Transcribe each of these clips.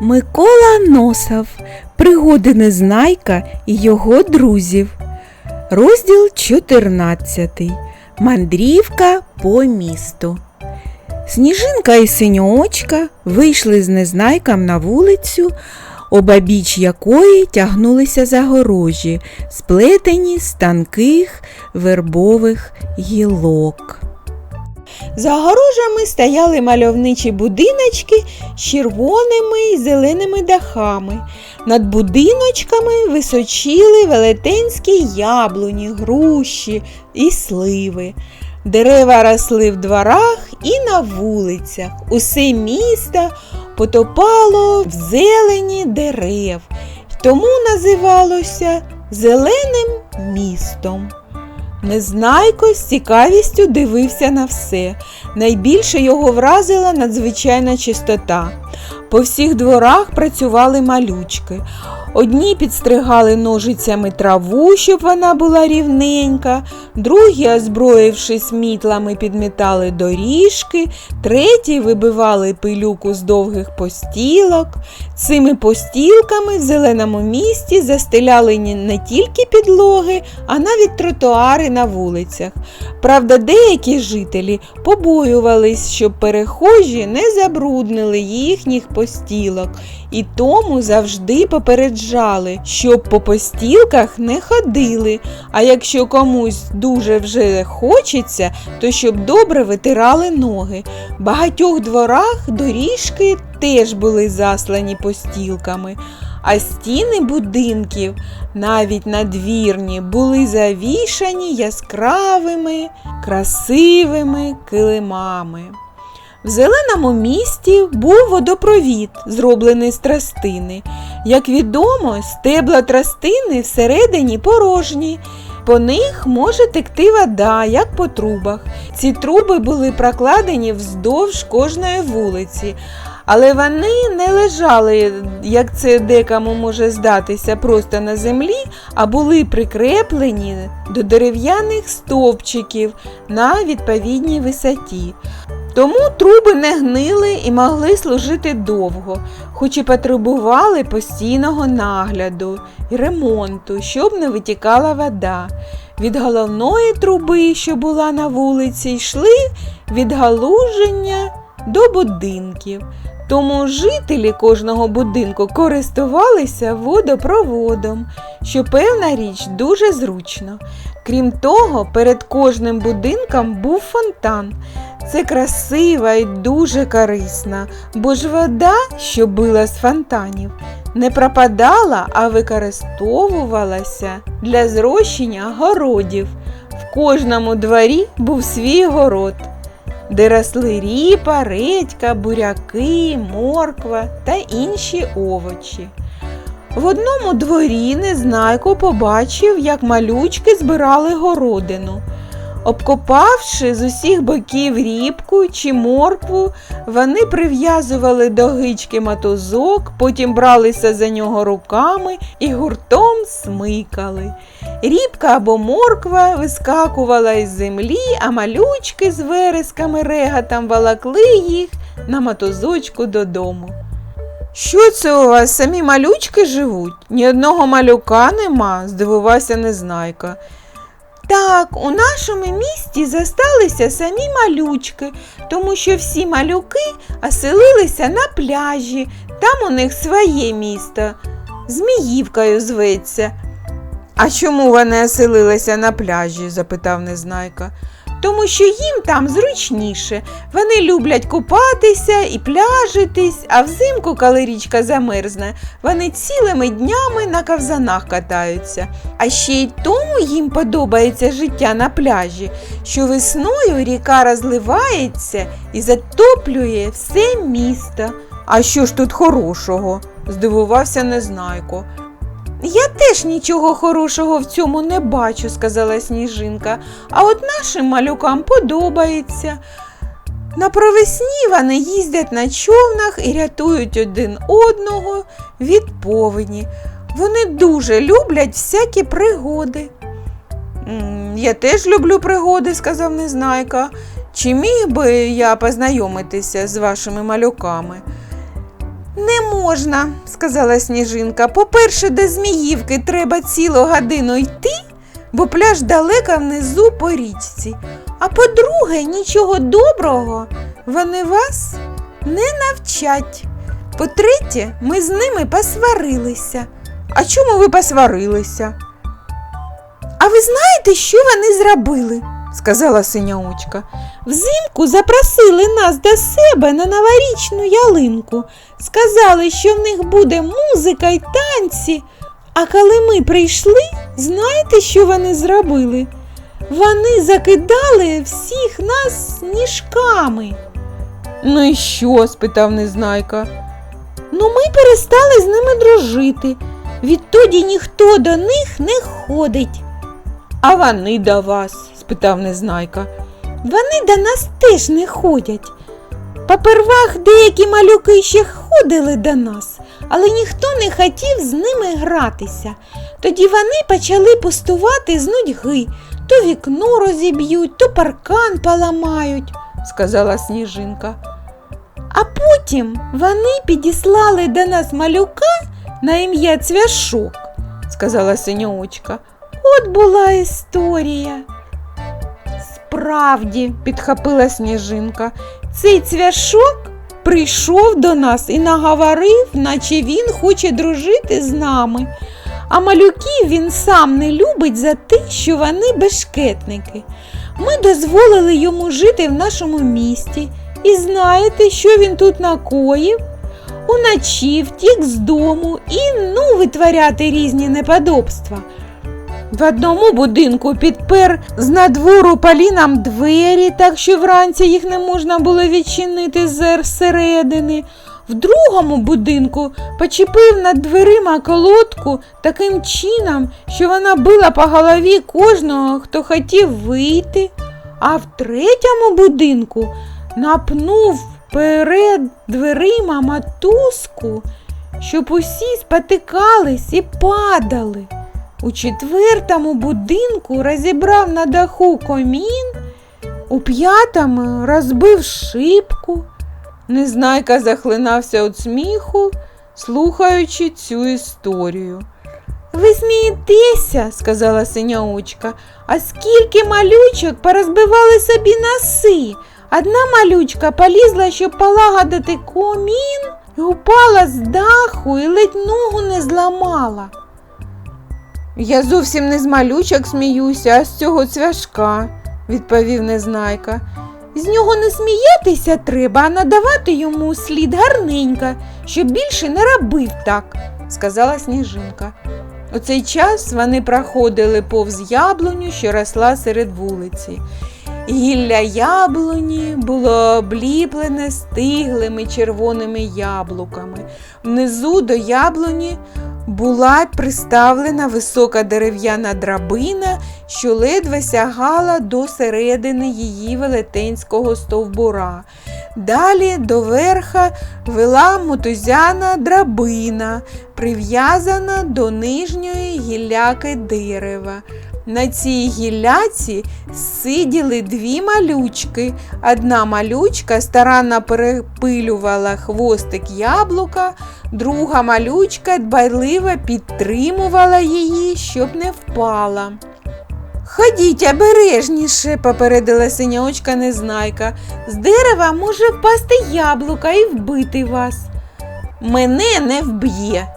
Микола Носов. Пригоди Незнайка і його друзів. Розділ 14. Мандрівка по місту. Сніжинка і синьоочка вийшли з незнайком на вулицю, обабіч якої тягнулися загорожі, сплетені з тонких вербових гілок. За огорожами стояли мальовничі будиночки з червоними і зеленими дахами. Над будиночками височили велетенські яблуні, груші і сливи. Дерева росли в дворах і на вулицях. Усе місто потопало в зелені дерев, тому називалося Зеленим містом. Незнайко з цікавістю дивився на все. Найбільше його вразила надзвичайна чистота. По всіх дворах працювали малючки. Одні підстригали ножицями траву, щоб вона була рівненька, другі, озброївшись мітлами, підмітали доріжки, треті вибивали пилюку з довгих постілок. Цими постілками в зеленому місті застеляли не тільки підлоги, а навіть тротуари на вулицях. Правда, деякі жителі побоювались, щоб перехожі не забруднили їхніх постілок, і тому завжди попереджали, щоб по постілках не ходили. А якщо комусь дуже вже хочеться, то щоб добре витирали ноги. В багатьох дворах доріжки теж були заслані постілками. А стіни будинків, навіть надвірні, були завішані яскравими, красивими килимами. В зеленому місті був водопровід, зроблений з тростини. Як відомо, стебла тростини всередині порожні. По них може текти вода, як по трубах. Ці труби були прокладені вздовж кожної вулиці, але вони не лежали, як це декому може здатися, просто на землі, а були прикреплені до дерев'яних стовпчиків на відповідній висоті. Тому труби не гнили і могли служити довго, хоч і потребували постійного нагляду і ремонту, щоб не витікала вода. Від головної труби, що була на вулиці, йшли відгалуження до будинків. Тому жителі кожного будинку користувалися водопроводом, що певна річ дуже зручно. Крім того, перед кожним будинком був фонтан. Це красива і дуже корисна, бо ж вода, що била з фонтанів, не пропадала, а використовувалася для зрощення городів. В кожному дворі був свій город, де росли ріпа, редька, буряки, морква та інші овочі. В одному дворі Незнайко побачив, як малючки збирали городину. Обкопавши з усіх боків рібку чи моркву, вони прив'язували до гички мотузок, потім бралися за нього руками і гуртом смикали. Рібка або морква вискакувала із землі, а малючки з вересками регатом волокли їх на мотузочку додому. Що це у вас самі малючки живуть? Ні одного малюка нема, здивувався Незнайка. Так, у нашому місті засталися самі малючки, тому що всі малюки оселилися на пляжі. Там у них своє місто. Зміївкою зветься. А чому вони оселилися на пляжі? запитав Незнайка. Тому що їм там зручніше. Вони люблять купатися і пляжитись, а взимку, коли річка замерзне, вони цілими днями на ковзанах катаються. А ще й тому їм подобається життя на пляжі, що весною ріка розливається і затоплює все місто. А що ж тут хорошого? здивувався Незнайко. Я теж нічого хорошого в цьому не бачу, сказала сніжинка, а от нашим малюкам подобається. На провесні вони їздять на човнах і рятують один одного від повені. Вони дуже люблять всякі пригоди. Я теж люблю пригоди, сказав Незнайка. Чи міг би я познайомитися з вашими малюками? Не можна, сказала сніжинка. По-перше, до Зміївки треба цілу годину йти, бо пляж далеко внизу по річці. А по-друге, нічого доброго вони вас не навчать. По-третє, ми з ними посварилися. А чому ви посварилися? А ви знаєте, що вони зробили? сказала синя очка. Взимку запросили нас до себе на новорічну ялинку. Сказали, що в них буде музика й танці. А коли ми прийшли, знаєте, що вони зробили? Вони закидали всіх нас сніжками. Ну і що? спитав Незнайка. Ну, ми перестали з ними дружити. Відтоді ніхто до них не ходить. А вони до вас? спитав Незнайка. Вони до нас теж не ходять. Попервах деякі малюки ще ходили до нас, але ніхто не хотів з ними гратися. Тоді вони почали пустувати з нудьги, то вікно розіб'ють, то паркан поламають, сказала сніжинка. А потім вони підіслали до нас малюка на ім'я Цвяшок, сказала синьоочка. От була історія. Справді, підхопила сніжинка, цей цвяшок прийшов до нас і наговорив, наче він хоче дружити з нами. А малюків він сам не любить за те, що вони бешкетники. Ми дозволили йому жити в нашому місті. І знаєте, що він тут накоїв? Уночі втік з дому і ну витворяти різні неподобства. В одному будинку підпер з надвору палінам двері, так що вранці їх не можна було відчинити зсередини. В другому будинку почепив над дверима колодку таким чином, що вона била по голові кожного, хто хотів вийти. А в третьому будинку напнув перед дверима матузку, щоб усі спотикались і падали. У четвертому будинку розібрав на даху комін, у п'ятому розбив шибку. Незнайка захлинався від сміху, слухаючи цю історію. Ви смієтеся, сказала синя очка, а скільки малючок порозбивали собі носи. Одна малючка полізла, щоб полагодити комін, і упала з даху і ледь ногу не зламала. Я зовсім не з малючок сміюся, а з цього цвяшка, відповів Незнайка. З нього не сміятися треба, а надавати йому слід гарненько, щоб більше не робив так, сказала сніжинка. У цей час вони проходили повз яблуню, що росла серед вулиці. Гілля яблуні було обліплене стиглими червоними яблуками. Внизу до яблуні була приставлена висока дерев'яна драбина, що ледве сягала до середини її велетенського стовбура. Далі до верха вела мотузяна драбина, прив'язана до нижньої гілляки дерева. На цій гілляці сиділи дві малючки. Одна малючка старанно перепилювала хвостик яблука, друга малючка дбайливо підтримувала її, щоб не впала. Ходіть обережніше, попередила синьочка незнайка. З дерева може впасти яблука і вбити вас. Мене не вб'є.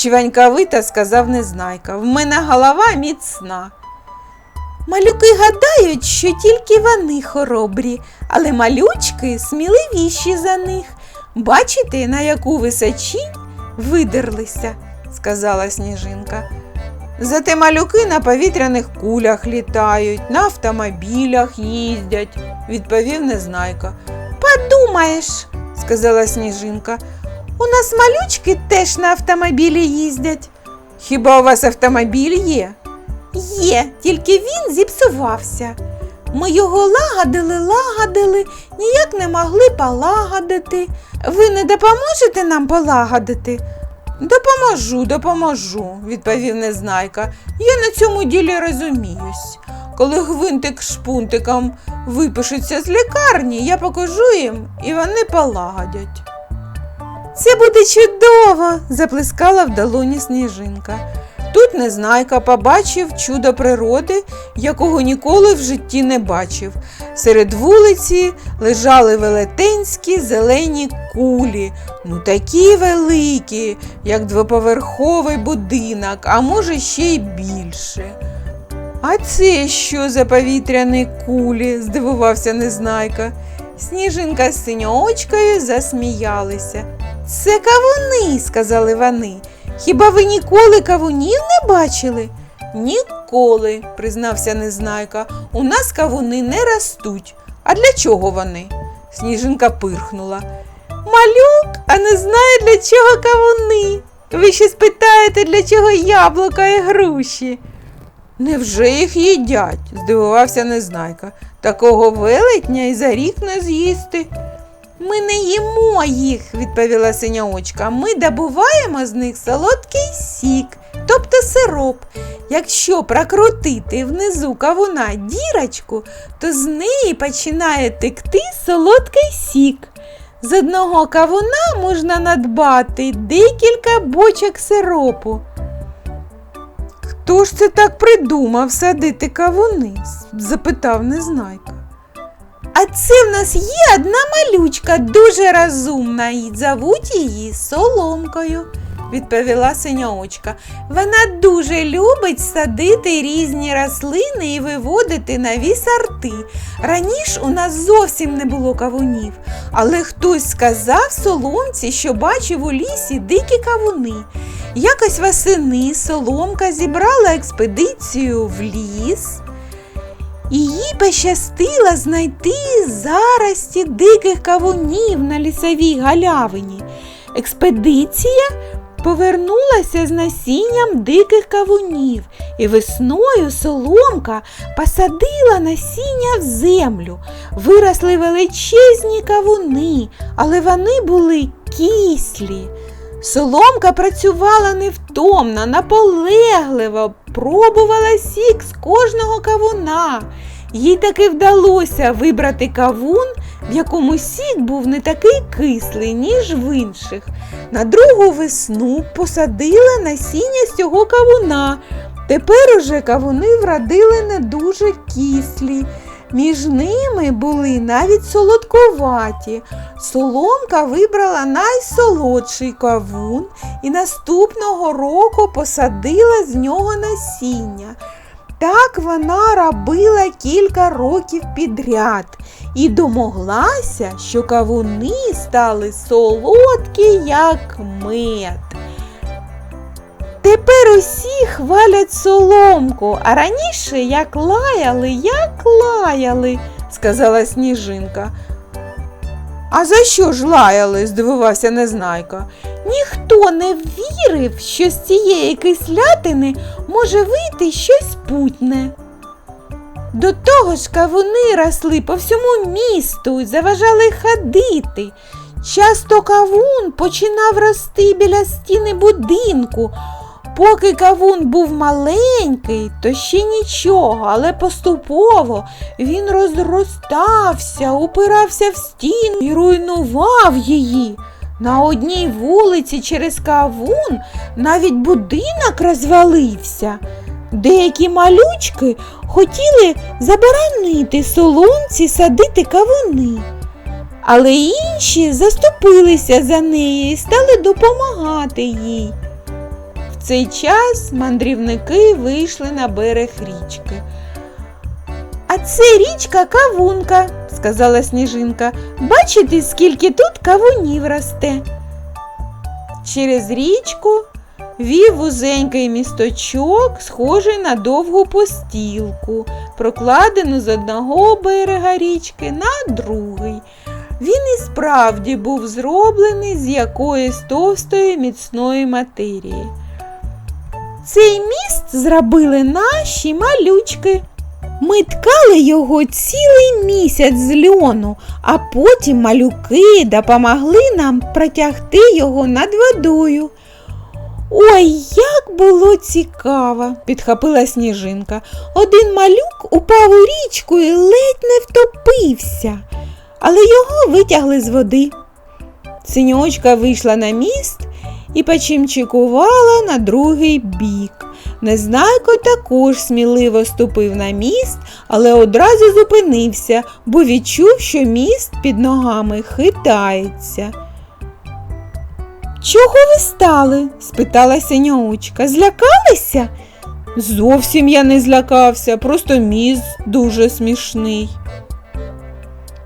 Чваньковито сказав незнайка. В мене голова міцна. Малюки гадають, що тільки вони хоробрі, але малючки сміливіші за них. Бачите, на яку височінь видерлися, сказала сніжинка. Зате малюки на повітряних кулях літають, на автомобілях їздять, відповів незнайка. Подумаєш, сказала сніжинка. У нас малючки теж на автомобілі їздять. Хіба у вас автомобіль є? Є, тільки він зіпсувався. Ми його лагодили, лагодили, ніяк не могли полагодити. Ви не допоможете нам полагодити? Допоможу, допоможу, відповів незнайка. Я на цьому ділі розуміюсь. Коли гвинтик шпунтиком випишуться з лікарні, я покажу їм і вони полагодять. Це буде чудово, заплескала в долоні сніжинка. Тут Незнайка побачив чудо природи, якого ніколи в житті не бачив. Серед вулиці лежали велетенські зелені кулі, ну такі великі, як двоповерховий будинок, а може ще й більше. А це що за повітряні кулі? здивувався Незнайка. Сніжинка з синьоочкою засміялися. Це кавуни, сказали вони. Хіба ви ніколи кавунів не бачили? Ніколи, признався Незнайка. У нас кавуни не ростуть. А для чого вони? Сніжинка пирхнула. Малюк, а не знає, для чого кавуни. Ви ще спитаєте, для чого яблука і груші. Невже їх їдять? здивувався Незнайка. Такого велетня і за рік не з'їсти. Ми не їмо їх, відповіла синьоочка. Ми добуваємо з них солодкий сік, тобто сироп. Якщо прокрутити внизу кавуна дірочку, то з неї починає текти солодкий сік. З одного кавуна можна надбати декілька бочок сиропу. Хто ж це так придумав садити кавуни? запитав Незнайка. А це в нас є одна малючка, дуже розумна, і зовуть її Соломкою, відповіла синьоочка. Вона дуже любить садити різні рослини і виводити нові сорти. Раніше у нас зовсім не було кавунів, але хтось сказав соломці, що бачив у лісі дикі кавуни. Якось восени соломка зібрала експедицію в ліс. І їй пощастило знайти зарості диких кавунів на лісовій галявині. Експедиція повернулася з насінням диких кавунів, і весною соломка посадила насіння в землю. Виросли величезні кавуни, але вони були кислі. Соломка працювала невтомно, наполегливо, пробувала сік з кожного кавуна. Їй таки вдалося вибрати кавун, в якому сік був не такий кислий, ніж в інших. На другу весну посадила насіння з цього кавуна. Тепер уже кавуни вродили не дуже кислі. Між ними були навіть солодковаті. Соломка вибрала найсолодший кавун і наступного року посадила з нього насіння. Так вона робила кілька років підряд і домоглася, що кавуни стали солодкі, як мед. Тепер усі хвалять соломку, а раніше як лаяли, як лаяли, сказала сніжинка. А за що ж лаяли? здивувався Незнайка. Ніхто не вірив, що з цієї кислятини може вийти щось путне. До того ж кавуни росли по всьому місту і заважали ходити. Часто кавун починав рости біля стіни будинку. Поки кавун був маленький, то ще нічого, але поступово він розростався, упирався в стіну і руйнував її. На одній вулиці через кавун навіть будинок розвалився. Деякі малючки хотіли заборонити соломці садити кавуни, але інші заступилися за неї і стали допомагати їй. В цей час мандрівники вийшли на берег річки. А це річка Кавунка, сказала сніжинка. Бачите, скільки тут кавунів росте. Через річку вів вузенький місточок, схожий на довгу постілку, прокладену з одного берега річки на другий. Він і справді був зроблений з якоїсь товстої міцної матерії. Цей міст зробили наші малючки. Ми ткали його цілий місяць з льону, а потім малюки допомогли нам протягти його над водою. Ой, як було цікаво, підхопила сніжинка. Один малюк упав у річку і ледь не втопився, але його витягли з води. Синьочка вийшла на міст і почимчикувала на другий бік. Незнайко також сміливо ступив на міст, але одразу зупинився, бо відчув, що міст під ногами хитається. Чого ви стали? спитала синьоочка. Злякалися? Зовсім я не злякався, просто міст дуже смішний.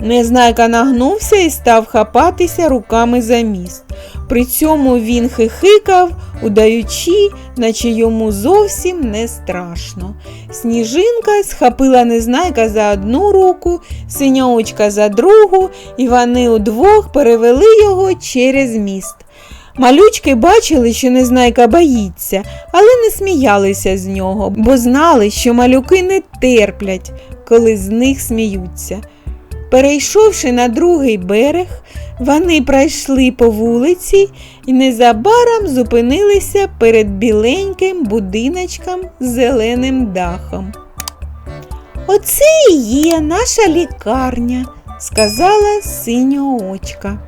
Незнайка нагнувся і став хапатися руками за міст. При цьому він хихикав, удаючи, наче йому зовсім не страшно. Сніжинка схопила незнайка за одну руку, синьоочка за другу, і вони удвох перевели його через міст. Малючки бачили, що незнайка боїться, але не сміялися з нього, бо знали, що малюки не терплять, коли з них сміються. Перейшовши на другий берег, вони пройшли по вулиці і незабаром зупинилися перед біленьким будиночком з зеленим дахом. Оце і є наша лікарня, сказала синьоочка.